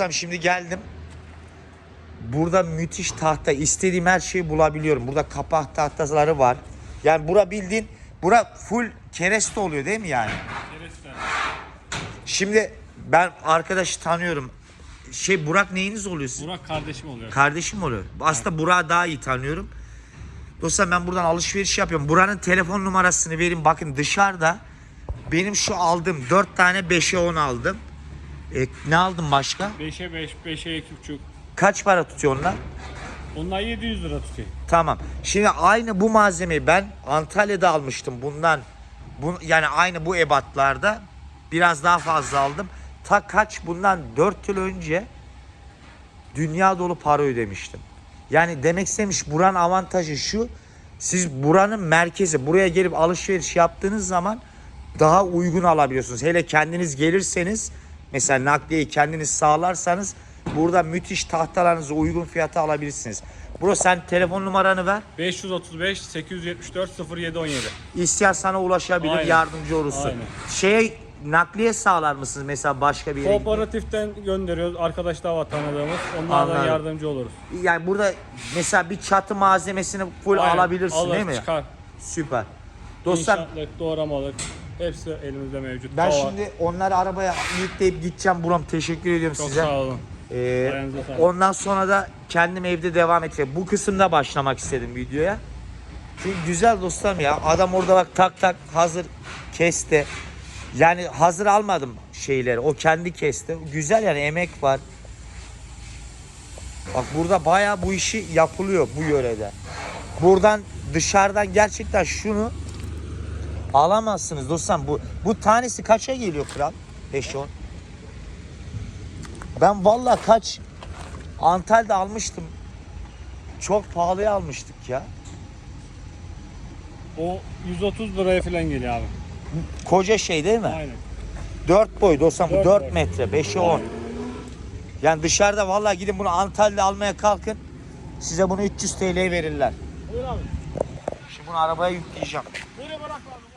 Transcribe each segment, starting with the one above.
Dostlarım şimdi geldim. Burada müthiş tahta. istediğim her şeyi bulabiliyorum. Burada kapak tahtaları var. Yani bura bildiğin bura full kereste oluyor değil mi yani? Kereste. Şimdi ben arkadaşı tanıyorum. Şey Burak neyiniz oluyor sizin? Burak kardeşim oluyor. Kardeşim oluyor. Aslında Burak'ı daha iyi tanıyorum. Dostlar ben buradan alışveriş yapıyorum. Buranın telefon numarasını vereyim. Bakın dışarıda benim şu aldığım 4 tane 5'e 10 aldım. E, ne aldım başka? 5'e 5, 5'e 2,5. Kaç para tutuyor onlar? Onlar 700 lira tutuyor. Tamam. Şimdi aynı bu malzemeyi ben Antalya'da almıştım bundan. Bu, yani aynı bu ebatlarda biraz daha fazla aldım. Ta kaç bundan 4 yıl önce dünya dolu para ödemiştim. Yani demek istemiş buranın avantajı şu. Siz buranın merkezi buraya gelip alışveriş yaptığınız zaman daha uygun alabiliyorsunuz. Hele kendiniz gelirseniz mesela nakliyeyi kendiniz sağlarsanız burada müthiş tahtalarınızı uygun fiyata alabilirsiniz. Bro sen telefon numaranı ver. 535 874 0717. İsteyen sana ulaşabilir, Aynen. yardımcı olursun. Aynen. Şeye nakliye sağlar mısınız mesela başka bir yere? Kooperatiften gönderiyoruz. Arkadaş da var tanıdığımız. Onlardan Anladım. yardımcı oluruz. Yani burada mesela bir çatı malzemesini full Aynen. alabilirsin Alır, değil mi? Çıkar. Süper. Dostlar İnşaatlık, doğramalık. Hepsi elimizde mevcut. ben Tava. şimdi onları arabaya yükleyip gideceğim Buram. Teşekkür ediyorum Çok size. sağ olun. Ee, ondan sonra da kendim evde devam edeceğim. Bu kısımda başlamak istedim videoya. Çünkü güzel dostlarım ya. Adam orada bak tak tak hazır kesti. Yani hazır almadım şeyleri. O kendi kesti. Güzel yani emek var. Bak burada bayağı bu işi yapılıyor bu yörede. Buradan dışarıdan gerçekten şunu alamazsınız dostlarım. Bu bu tanesi kaça geliyor kral? 5 10. Ben vallahi kaç Antalya'da almıştım. Çok pahalıya almıştık ya. O 130 liraya falan geliyor abi. Koca şey değil mi? Aynen. 4 boy dostum bu Dört 4 boy. metre 5'e 10. Yani dışarıda vallahi gidin bunu Antalya'da almaya kalkın. Size bunu 300 TL'ye verirler. Buyur abi. Şimdi bunu arabaya yükleyeceğim. Buraya bırak abi.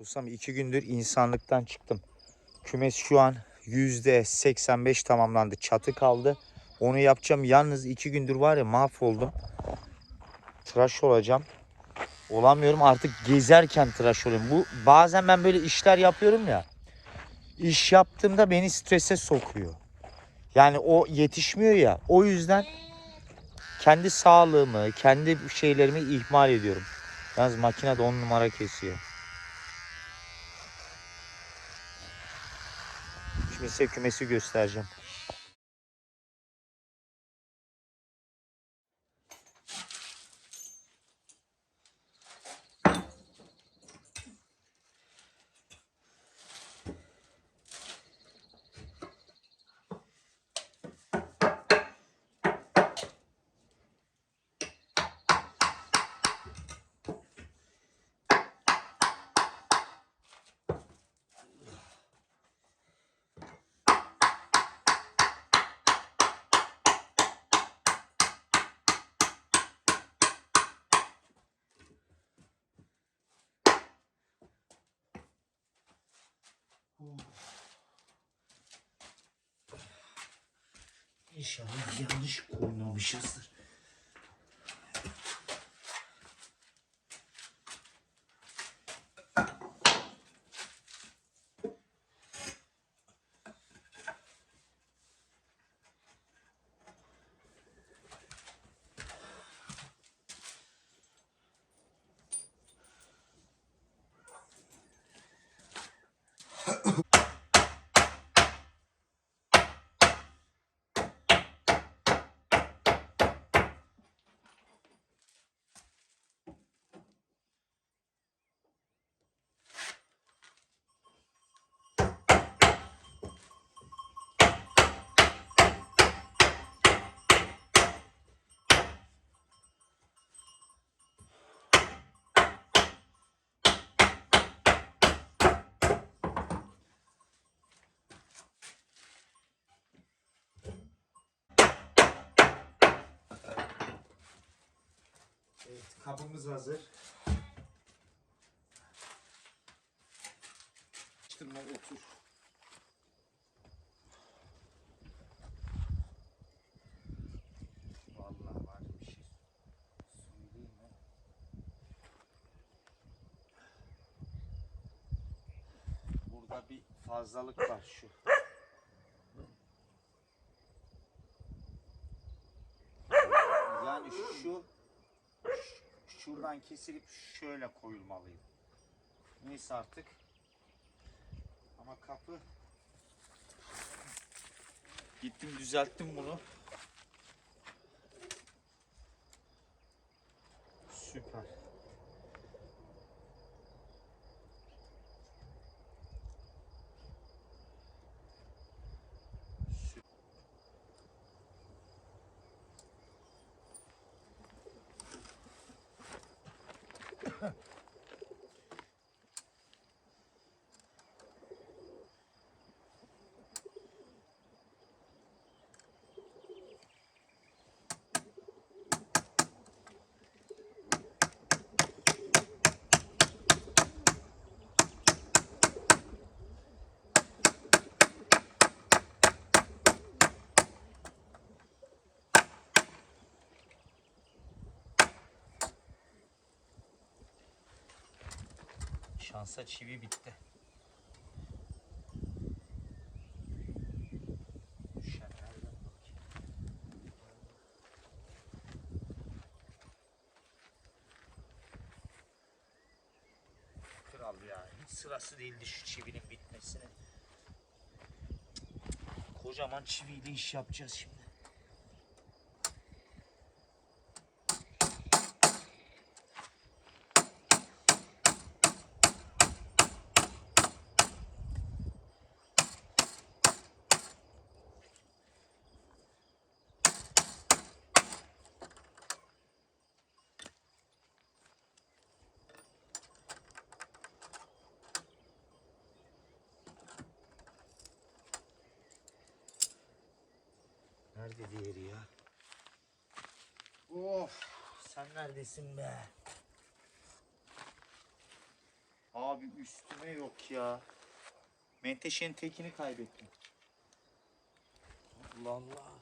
Dostum iki gündür insanlıktan çıktım. Kümes şu an yüzde 85 tamamlandı. Çatı kaldı. Onu yapacağım. Yalnız iki gündür var ya mahvoldum. Tıraş olacağım. Olamıyorum artık gezerken tıraş oluyorum. Bu bazen ben böyle işler yapıyorum ya. İş yaptığımda beni strese sokuyor. Yani o yetişmiyor ya. O yüzden kendi sağlığımı, kendi şeylerimi ihmal ediyorum. Yalnız makine de on numara kesiyor. Size kümesi göstereceğim. İnşallah yanlış koymamışızdır. Evet, kabımız hazır. Açtırma otur. Vallahi var bir şey söyleyeyim mi? Burada bir fazlalık var şu. Yani şu şuradan kesilip şöyle koyulmalıydı. Neyse artık. Ama kapı gittim düzelttim bunu. Süper. Şansa çivi bitti. Kral ya. Hiç sırası değildi şu çivinin bitmesine. Kocaman çiviyle iş yapacağız şimdi. Nerede diğeri ya? Of, sen neredesin be? Abi üstüme yok ya. Menteşenin tekini kaybettim. Allah Allah.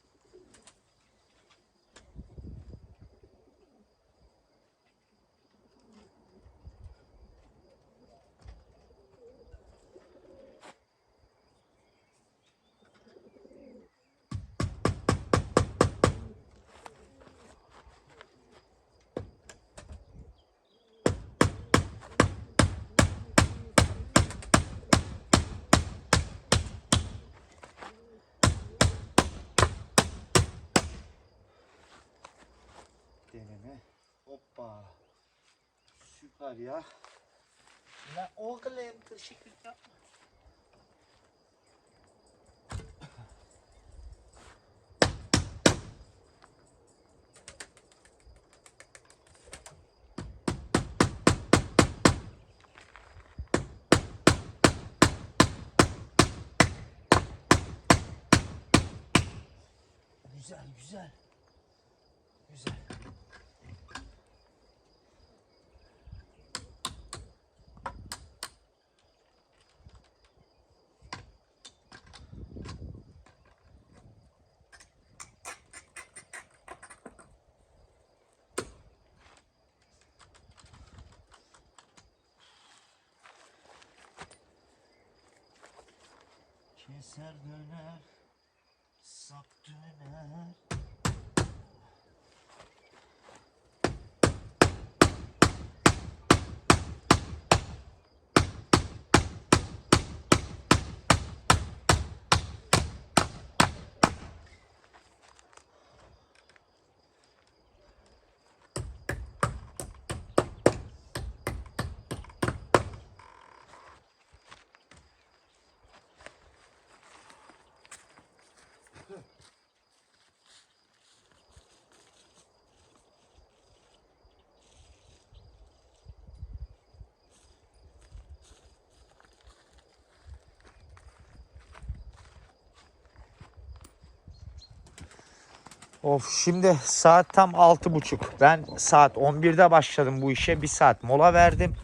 Hoppa. Süper ya. La oğlum teşekkür yapma. Güzel güzel. Güzel. Keser döner, sap döner. Of şimdi saat tam altı buçuk. Ben saat 11'de başladım bu işe. Bir saat mola verdim.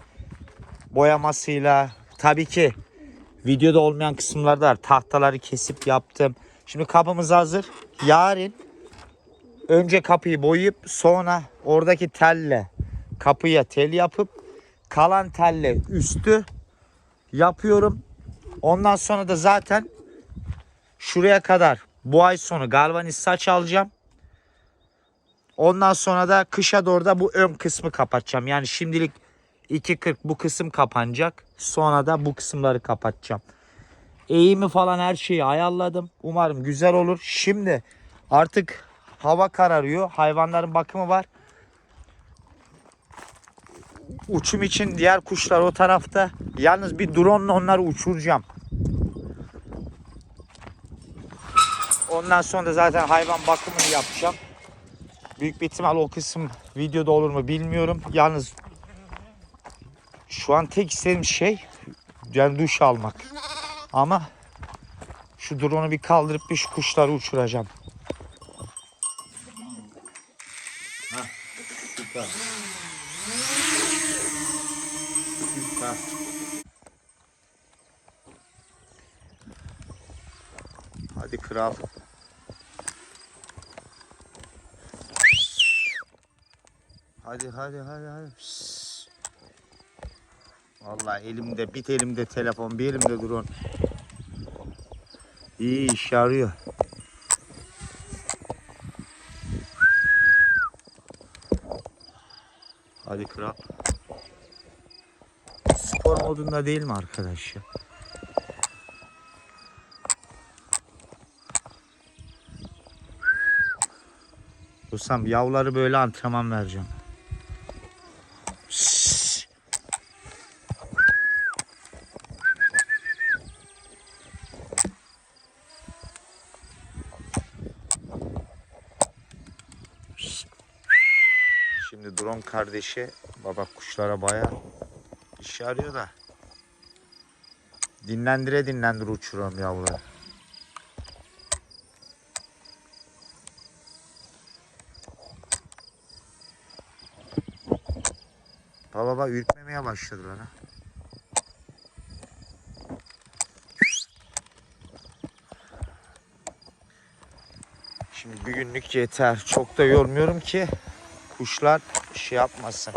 Boyamasıyla. Tabii ki videoda olmayan kısımlarda var. Tahtaları kesip yaptım. Şimdi kapımız hazır. Yarın önce kapıyı boyayıp sonra oradaki telle kapıya tel yapıp kalan telle üstü yapıyorum. Ondan sonra da zaten şuraya kadar bu ay sonu galvaniz saç alacağım. Ondan sonra da kışa doğru da bu ön kısmı kapatacağım. Yani şimdilik 2.40 bu kısım kapanacak. Sonra da bu kısımları kapatacağım. Eğimi falan her şeyi ayarladım. Umarım güzel olur. Şimdi artık hava kararıyor. Hayvanların bakımı var. Uçum için diğer kuşlar o tarafta. Yalnız bir drone ile onları uçuracağım. Ondan sonra da zaten hayvan bakımını yapacağım. Büyük bir ihtimal o kısım videoda olur mu bilmiyorum. Yalnız şu an tek istediğim şey yani duş almak. Ama şu drone'u bir kaldırıp bir şu kuşları uçuracağım. Hadi kral. Hadi hadi hadi hadi. Psst. Vallahi elimde bir elimde telefon bir elimde drone. İyi iş yarıyor. Hadi kral. Spor modunda değil mi arkadaş ya? Dostum yavruları böyle antrenman vereceğim. Şşş. Şşş. Şimdi drone kardeşi baba kuşlara baya iş yarıyor da dinlendire dinlendire uçuruyorum yavruları. Baba baba ürkmemeye başladılar ha. Şimdi bir günlük yeter. Çok da yormuyorum ki kuşlar şey yapmasın.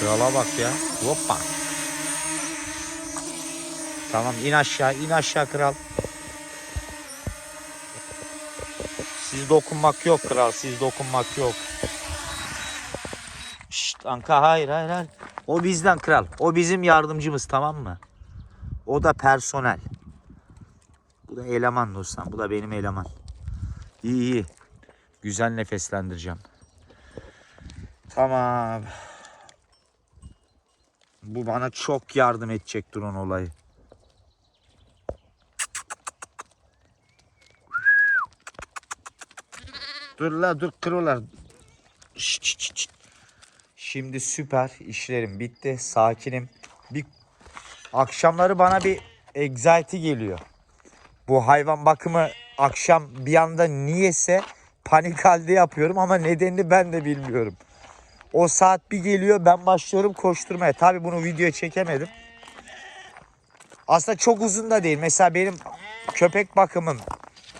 Krala bak ya. Hoppa. Tamam in aşağı in aşağı kral. Siz dokunmak yok kral. Siz dokunmak yok. Şşt Anka hayır hayır hayır. O bizden kral. O bizim yardımcımız tamam mı? O da personel. Da eleman dostum. Bu da benim eleman. İyi iyi. Güzel nefeslendireceğim. Tamam. Bu bana çok yardım edecek drone olayı. Dur la dur kırıyorlar. Şimdi süper işlerim bitti. Sakinim. Bir akşamları bana bir anxiety geliyor. Bu hayvan bakımı akşam bir anda niyese panik halde yapıyorum ama nedenini ben de bilmiyorum. O saat bir geliyor ben başlıyorum koşturmaya. Tabii bunu videoya çekemedim. Aslında çok uzun da değil. Mesela benim köpek bakımım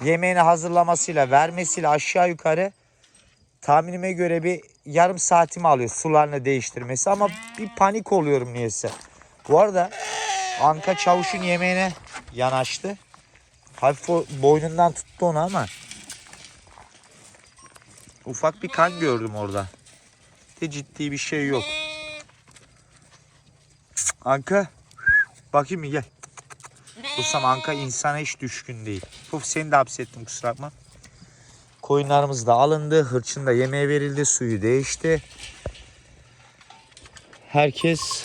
yemeğini hazırlamasıyla vermesiyle aşağı yukarı tahminime göre bir yarım saatimi alıyor sularını değiştirmesi ama bir panik oluyorum niyeyse. Bu arada Anka Çavuş'un yemeğine yanaştı. Hafif boynundan tuttu onu ama ufak bir kan gördüm orada. De ciddi bir şey yok. Anka bakayım mı gel. Kusam Anka insana hiç düşkün değil. Puf seni de hapsettim kusura bakma. Koyunlarımız da alındı. Hırçın da yemeğe verildi. Suyu değişti. Herkes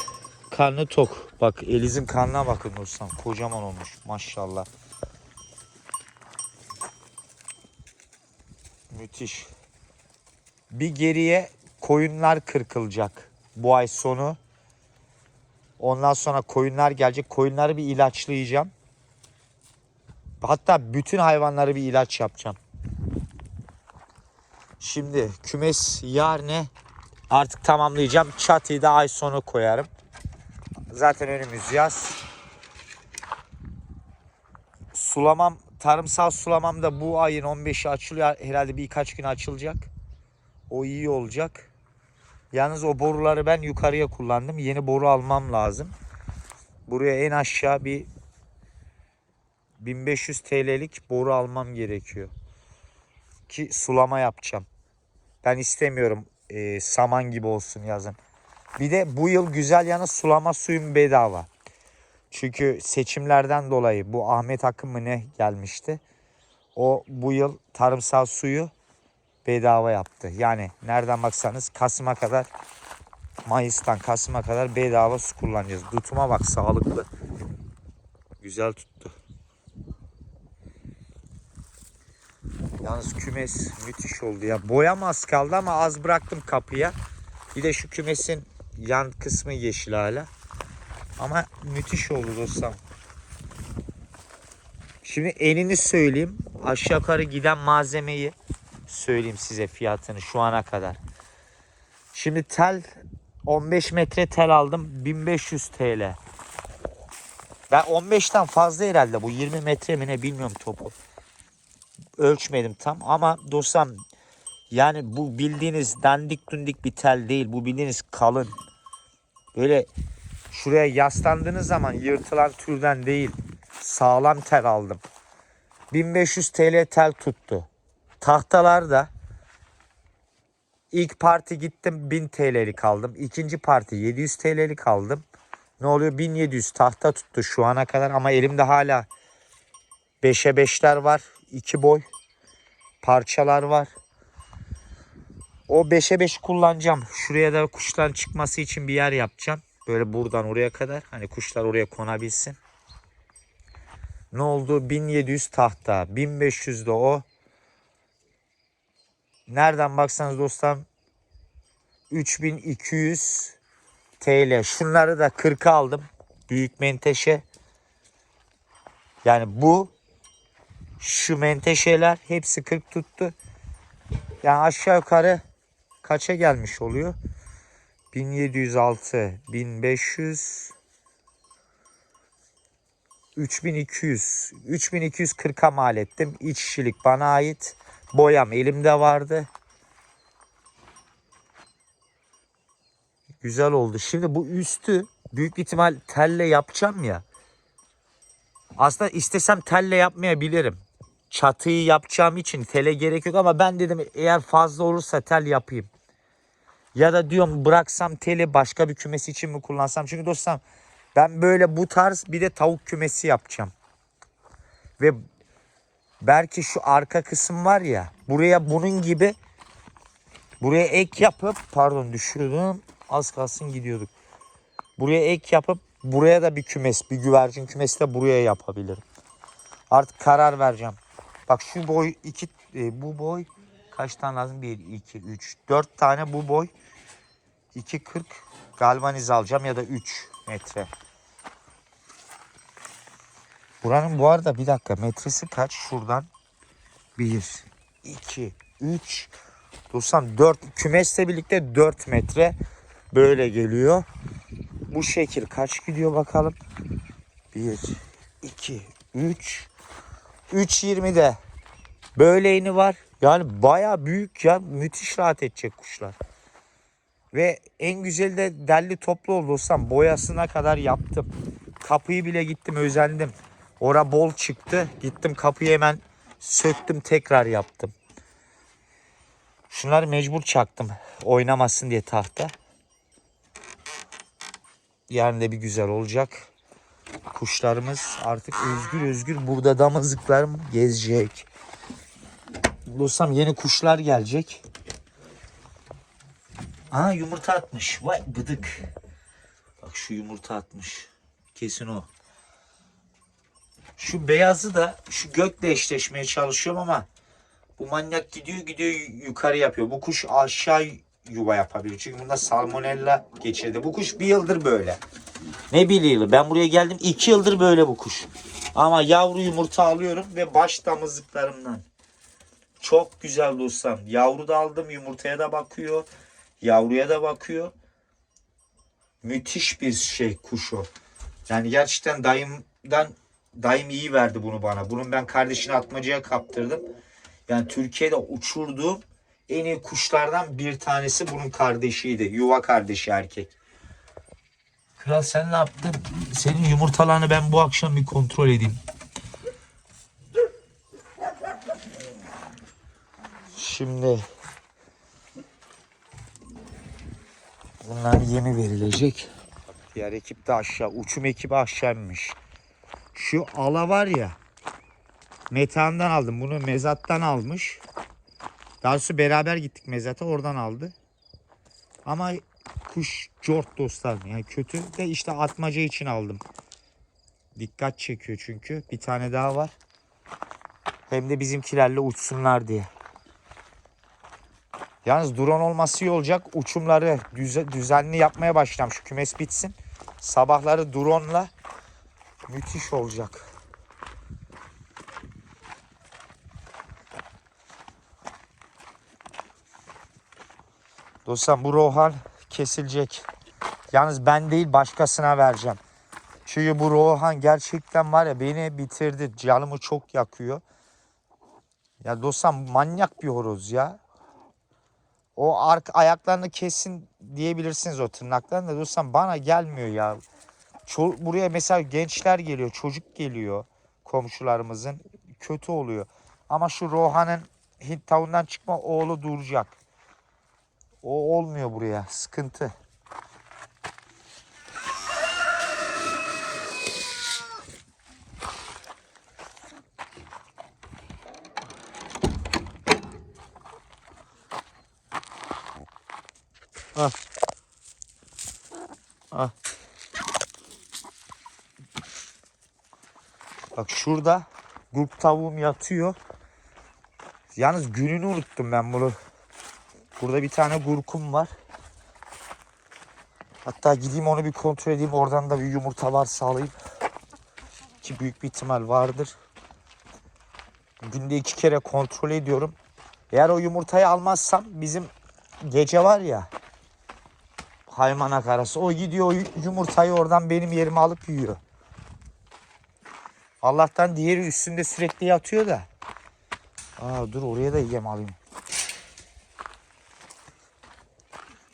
karnı tok. Bak Eliz'in karnına bakın dostum. Kocaman olmuş maşallah. Müthiş. Bir geriye koyunlar kırkılacak bu ay sonu. Ondan sonra koyunlar gelecek. Koyunları bir ilaçlayacağım. Hatta bütün hayvanları bir ilaç yapacağım. Şimdi kümes yarın artık tamamlayacağım. Çatıyı da ay sonu koyarım. Zaten önümüz yaz. Sulamam, tarımsal sulamam da bu ayın 15'i açılıyor. Herhalde birkaç gün açılacak. O iyi olacak. Yalnız o boruları ben yukarıya kullandım. Yeni boru almam lazım. Buraya en aşağı bir 1500 TL'lik boru almam gerekiyor. Ki sulama yapacağım. Ben istemiyorum e, saman gibi olsun yazın. Bir de bu yıl güzel yanı sulama suyum bedava. Çünkü seçimlerden dolayı bu Ahmet Akın mı ne gelmişti. O bu yıl tarımsal suyu bedava yaptı. Yani nereden baksanız Kasım'a kadar Mayıs'tan Kasım'a kadar bedava su kullanacağız. Tutuma bak sağlıklı. Güzel tuttu. Yalnız kümes müthiş oldu ya. Boyam az kaldı ama az bıraktım kapıya. Bir de şu kümesin yan kısmı yeşil hala. Ama müthiş oldu dostum. Şimdi enini söyleyeyim. Aşağı yukarı giden malzemeyi söyleyeyim size fiyatını şu ana kadar. Şimdi tel 15 metre tel aldım 1500 TL. Ben 15'ten fazla herhalde bu 20 metre mi ne bilmiyorum topu. Ölçmedim tam ama dostum yani bu bildiğiniz dandik dundik bir tel değil. Bu bildiğiniz kalın. Böyle şuraya yaslandığınız zaman yırtılan türden değil. Sağlam tel aldım. 1500 TL tel tuttu. Tahtalar da ilk parti gittim 1000 TL'lik aldım. İkinci parti 700 TL'lik aldım. Ne oluyor? 1700 tahta tuttu şu ana kadar ama elimde hala 5'e 5'ler var. 2 boy parçalar var. O 5'e 5 kullanacağım. Şuraya da kuşların çıkması için bir yer yapacağım. Böyle buradan oraya kadar. Hani kuşlar oraya konabilsin. Ne oldu? 1700 tahta. 1500 de o. Nereden baksanız dostum 3200 TL. Şunları da 40'a aldım. Büyük menteşe. Yani bu şu menteşeler hepsi 40 tuttu. Yani aşağı yukarı kaça gelmiş oluyor? 1706, 1500, 3200, 3240'a mal ettim. İç işçilik bana ait. Boyam elimde vardı. Güzel oldu. Şimdi bu üstü büyük ihtimal telle yapacağım ya. Aslında istesem telle yapmayabilirim. Çatıyı yapacağım için tele gerek yok ama ben dedim eğer fazla olursa tel yapayım. Ya da diyorum bıraksam teli başka bir kümesi için mi kullansam? Çünkü dostum ben böyle bu tarz bir de tavuk kümesi yapacağım. Ve belki şu arka kısım var ya buraya bunun gibi buraya ek yapıp pardon düşürdüm az kalsın gidiyorduk. Buraya ek yapıp buraya da bir kümes bir güvercin kümesi de buraya yapabilirim. Artık karar vereceğim. Bak şu boy iki e, bu boy kaç tane lazım? 1, 2, 3, 4 tane bu boy. 2.40 galvanize alacağım ya da 3 metre. Buranın bu arada bir dakika metresi kaç? Şuradan 1, 2, 3, Dostum 4 kümesle birlikte 4 metre böyle geliyor. Bu şekil kaç gidiyor bakalım. 1, 2, 3, 3.20 de böyle eni var. Yani baya büyük ya. Müthiş rahat edecek kuşlar. Ve en güzeli de delli toplu oldu dostum. Boyasına kadar yaptım. Kapıyı bile gittim özendim. Ora bol çıktı. Gittim kapıyı hemen söktüm tekrar yaptım. Şunları mecbur çaktım. Oynamasın diye tahta. Yarın da bir güzel olacak. Kuşlarımız artık özgür özgür burada damızlıklarım gezecek. Dostum yeni kuşlar gelecek. Aa yumurta atmış. Vay bıdık. Bak şu yumurta atmış. Kesin o. Şu beyazı da şu gökle eşleşmeye çalışıyorum ama bu manyak gidiyor gidiyor yukarı yapıyor. Bu kuş aşağı yuva yapabilir. Çünkü bunda salmonella geçirdi. Bu kuş bir yıldır böyle. Ne yılı? Ben buraya geldim iki yıldır böyle bu kuş. Ama yavru yumurta alıyorum ve baş damızlıklarımdan. Çok güzel dostum. Yavru da aldım. Yumurtaya da bakıyor. Yavruya da bakıyor. Müthiş bir şey kuş o. Yani gerçekten dayımdan dayım iyi verdi bunu bana. Bunun ben kardeşini atmacaya kaptırdım. Yani Türkiye'de uçurduğum en iyi kuşlardan bir tanesi bunun kardeşiydi. Yuva kardeşi erkek. Kral sen ne yaptın? Senin yumurtalarını ben bu akşam bir kontrol edeyim. Şimdi bunların yemi verilecek. Diğer ekip de aşağı. Uçum ekibi aşağı inmiş. Şu ala var ya. Metan'dan aldım. Bunu mezattan almış. Daha doğrusu beraber gittik mezata. Oradan aldı. Ama kuş cort dostlar. Yani kötü de işte atmaca için aldım. Dikkat çekiyor çünkü. Bir tane daha var. Hem de bizimkilerle uçsunlar diye. Yalnız drone olması iyi olacak. Uçumları düze- düzenli yapmaya başlayacağım. Şu kümes bitsin. Sabahları drone'la müthiş olacak. Dostum bu rohan kesilecek. Yalnız ben değil başkasına vereceğim. Çünkü bu rohan gerçekten var ya beni bitirdi. Canımı çok yakıyor. Ya dostum manyak bir horoz ya. O ark ayaklarını kesin diyebilirsiniz o tırnaklarını da dostum bana gelmiyor ya. Ço- buraya mesela gençler geliyor, çocuk geliyor komşularımızın. Kötü oluyor. Ama şu Rohan'ın Hint tavuğundan çıkma oğlu duracak. O olmuyor buraya. Sıkıntı. Al. Al. Bak şurada gurk tavuğum yatıyor. Yalnız gününü unuttum ben bunu. Burada bir tane gurkum var. Hatta gideyim onu bir kontrol edeyim. Oradan da bir yumurta var sağlayayım. Ki büyük bir ihtimal vardır. Günde iki kere kontrol ediyorum. Eğer o yumurtayı almazsam bizim gece var ya haymanak arası. O gidiyor yumurtayı oradan benim yerime alıp yiyor. Allah'tan diğeri üstünde sürekli yatıyor da. Aa dur oraya da yem alayım.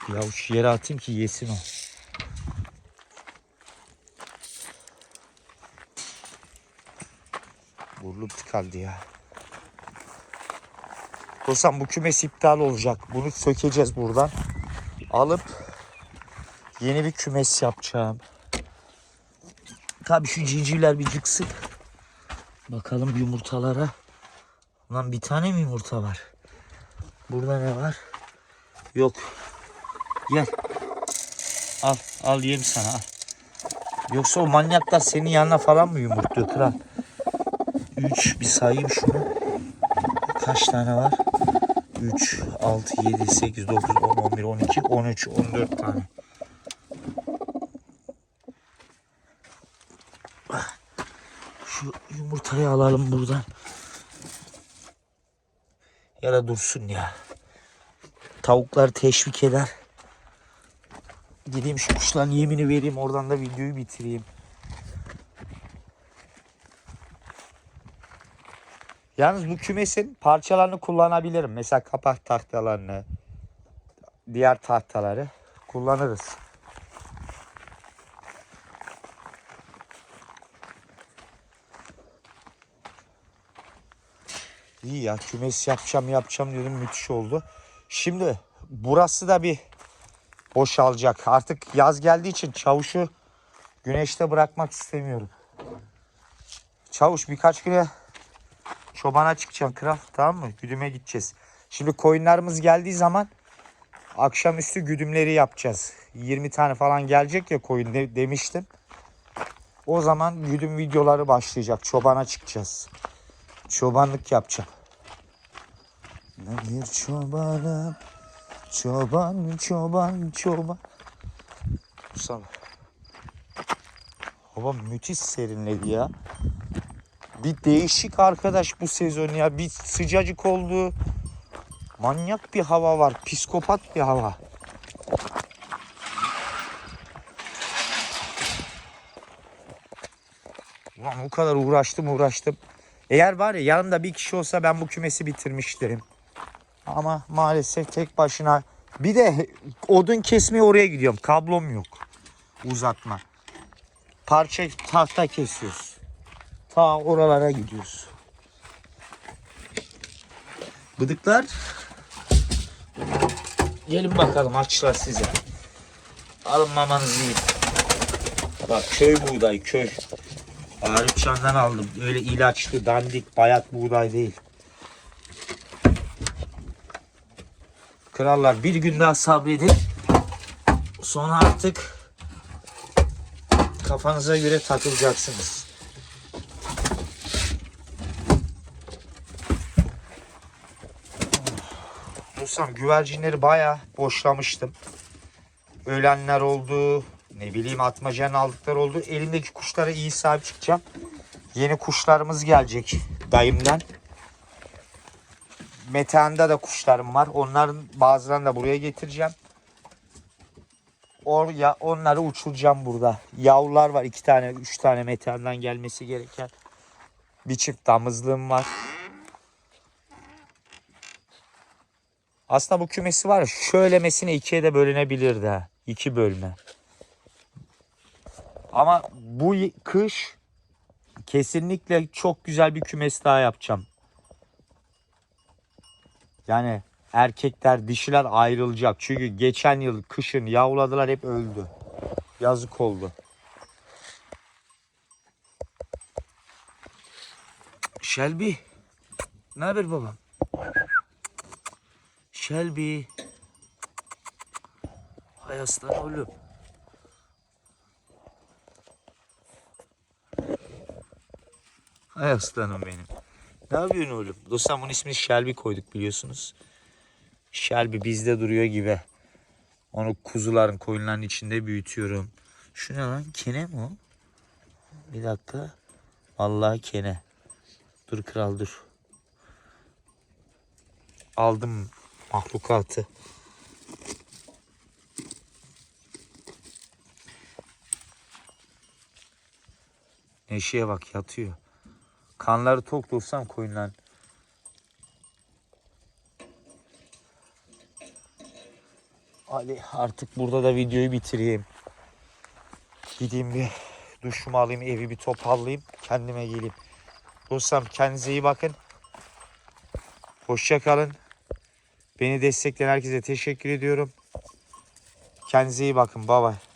Ya şu yere atayım ki yesin o. Burnum tıkandı ya. Dostum bu kümes iptal olacak. Bunu sökeceğiz buradan. Alıp yeni bir kümes yapacağım. Tabii şu civcivler bir çıksın. Bakalım yumurtalara. Lan bir tane mi yumurta var? Burada ne var? Yok. Gel. Al, al yem sana al. Yoksa o manyaklar senin yanına falan mı yumurtluyor kral? 3 bir sayayım şunu. Kaç tane var? 3, 6, 7, 8, 9, 10, 11, 12, 13, 14 tane. Şu yumurtayı alalım buradan. Ya da dursun ya. Tavuklar teşvik eder. Gideyim şu kuşların yemini vereyim. Oradan da videoyu bitireyim. Yalnız bu kümesin parçalarını kullanabilirim. Mesela kapak tahtalarını, diğer tahtaları kullanırız. İyi ya kümes yapacağım yapacağım dedim müthiş oldu. Şimdi burası da bir boşalacak. Artık yaz geldiği için çavuşu güneşte bırakmak istemiyorum. Çavuş birkaç güne çobana çıkacağım kral tamam mı? Güdüme gideceğiz. Şimdi koyunlarımız geldiği zaman akşamüstü güdümleri yapacağız. 20 tane falan gelecek ya koyun de- demiştim. O zaman güdüm videoları başlayacak. Çobana çıkacağız. Çobanlık yapacağım. Ben bir çobanım. Çoban, çoban, çoban. Sana. Hava müthiş serinledi ya. Bir değişik arkadaş bu sezon ya. Bir sıcacık oldu. Manyak bir hava var. Psikopat bir hava. Ulan o kadar uğraştım uğraştım. Eğer var ya yanımda bir kişi olsa ben bu kümesi bitirmiştirim. Ama maalesef tek başına. Bir de odun kesmeye oraya gidiyorum. Kablom yok. Uzatma. Parça tahta kesiyoruz. Ta oralara gidiyoruz. Bıdıklar. Gelin bakalım açlar size. Alın mamanızı yiyin. Bak köy buğday köy. Arif aldım. Öyle ilaçlı, dandik, bayat buğday değil. Krallar bir gün daha sabredin. Sonra artık kafanıza göre takılacaksınız. Dostum güvercinleri bayağı boşlamıştım. Ölenler oldu. Ne bileyim atmacanın aldıkları oldu. Elimdeki kuşlara iyi sahip çıkacağım. Yeni kuşlarımız gelecek dayımdan. Metehan'da da kuşlarım var. Onların bazılarını da buraya getireceğim. Oraya onları uçuracağım burada. Yavrular var iki tane, üç tane Metehan'dan gelmesi gereken. Bir çift damızlığım var. Aslında bu kümesi var ya şöylemesine ikiye de bölünebilirdi. İki bölme. Ama bu kış kesinlikle çok güzel bir kümes daha yapacağım. Yani erkekler dişiler ayrılacak. Çünkü geçen yıl kışın yavladılar hep öldü. Yazık oldu. Shelby. Ne haber babam? Shelby. Hay aslan oğlum. Hay aslanım benim. Ne yapıyorsun oğlum? Dostum bunun ismini Shelby koyduk biliyorsunuz. Shelby bizde duruyor gibi. Onu kuzuların, koyunların içinde büyütüyorum. Şu ne lan? Kene mi o? Bir dakika. Vallahi kene. Dur kral dur. Aldım mahlukatı. Neşeye bak yatıyor. Kanları tok dursam koyundan. Ali artık burada da videoyu bitireyim. Gideyim bir duşumu alayım, evi bir toparlayayım, kendime geleyim. Dostum kendinize iyi bakın. Hoşça kalın. Beni destekleyen herkese teşekkür ediyorum. Kendinize iyi bakın. Bye bye.